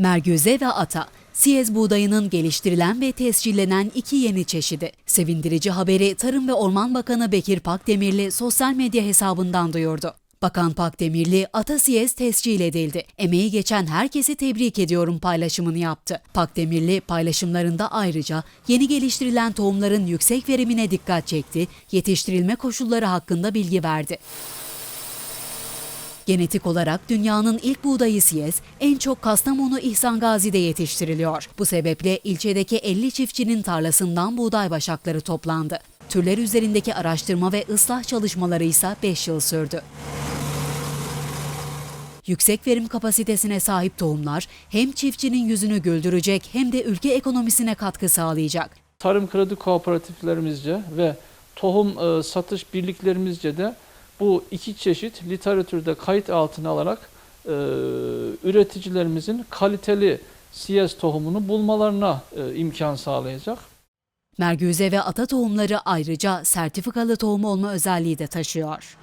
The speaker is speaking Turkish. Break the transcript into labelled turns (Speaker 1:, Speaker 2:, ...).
Speaker 1: Mergüze ve ata, Siyez buğdayının geliştirilen ve tescillenen iki yeni çeşidi. Sevindirici haberi Tarım ve Orman Bakanı Bekir Pakdemirli sosyal medya hesabından duyurdu. Bakan Pakdemirli, Ata Siyez tescil edildi. Emeği geçen herkesi tebrik ediyorum paylaşımını yaptı. Pakdemirli paylaşımlarında ayrıca yeni geliştirilen tohumların yüksek verimine dikkat çekti, yetiştirilme koşulları hakkında bilgi verdi. Genetik olarak dünyanın ilk buğdayı siyez en çok Kastamonu İhsan Gazi'de yetiştiriliyor. Bu sebeple ilçedeki 50 çiftçinin tarlasından buğday başakları toplandı. Türler üzerindeki araştırma ve ıslah çalışmaları ise 5 yıl sürdü. Yüksek verim kapasitesine sahip tohumlar hem çiftçinin yüzünü güldürecek hem de ülke ekonomisine katkı sağlayacak.
Speaker 2: Tarım kredi kooperatiflerimizce ve tohum e, satış birliklerimizce de bu iki çeşit literatürde kayıt altına alarak e, üreticilerimizin kaliteli siyez tohumunu bulmalarına e, imkan sağlayacak.
Speaker 1: Mergüze ve ata tohumları ayrıca sertifikalı tohum olma özelliği de taşıyor.